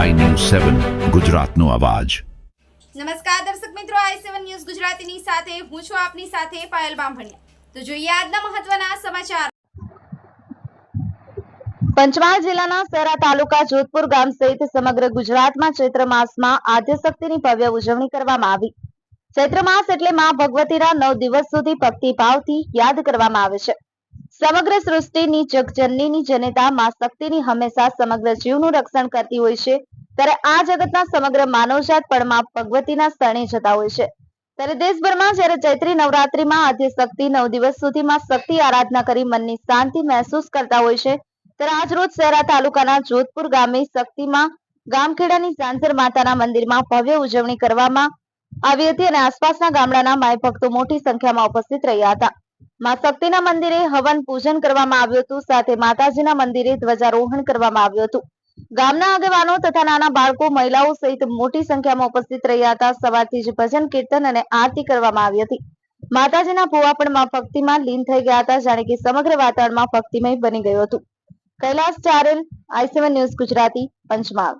સેવન ગુજરાતનો અવાજ. નમસ્કાર દર્શક મિત્રો આઈ સેવન ન્યૂઝ ગુજરાતીની સાથે હું છું આપની સાથે પાયલ બામભણિયા. તો જોઈએ આજના મહત્વના સમાચાર. પંચમહાલ જિલ્લાના સેરા તાલુકા જોધપુર ગામ સહિત સમગ્ર ગુજરાતમાં ચૈત્ર માસમાં આદ્યશક્તિની ભવ્ય ઉજવણી કરવામાં આવી. ચૈત્ર માસ એટલે માં ભગવતીના નવ દિવસ સુધી ભક્તિ ભાવથી યાદ કરવામાં આવે છે. સમગ્ર સૃષ્ટિની જગજનનીની જનતા માં શક્તિની હંમેશા સમગ્ર જીવનું રક્ષણ કરતી હોય છે. ત્યારે આ જગતના સમગ્ર માનવજાત પણ માં ભગવતીના શરણે જતા હોય છે. ત્યારે દેશભરમાં જ્યારે ચૈત્રી નવરાત્રીમાં આદ્યશક્તિ નવ દિવસ સુધીમાં શક્તિ આરાધના કરી મનની શાંતિ મહેસૂસ કરતા હોય છે, ત્યારે આજરોજ શહેરા તાલુકાના જોધપુર ગામે શક્તિમાં ગામખેડાની ઝાંઝર માતાના મંદિરમાં ભવ્ય ઉજવણી કરવામાં આવી હતી અને આસપાસના ગામડાના માય ભક્તો મોટી સંખ્યામાં ઉપસ્થિત રહ્યા હતા. માં શક્તિના મંદિરે હવન પૂજન કરવામાં આવ્યું હતું, સાથે માતાજીના મંદિરે ધ્વજારોહણ કરવામાં આવ્યું હતું. ગામના આગેવાનો તથા નાના બાળકો, મહિલાઓ સહિત મોટી સંખ્યામાં ઉપસ્થિત રહ્યા હતા. સવારથી જ ભજન, કીર્તન અને આરતી કરવામાં આવી હતી. માતાજીના ભુવા ભક્તિમાં લીન થઈ ગયા હતા, જાણે કે સમગ્ર વાતાવરણમાં ભક્તિમય બની ગયું હતું. Kailas Charel, I news Gujarati, Panchmahal.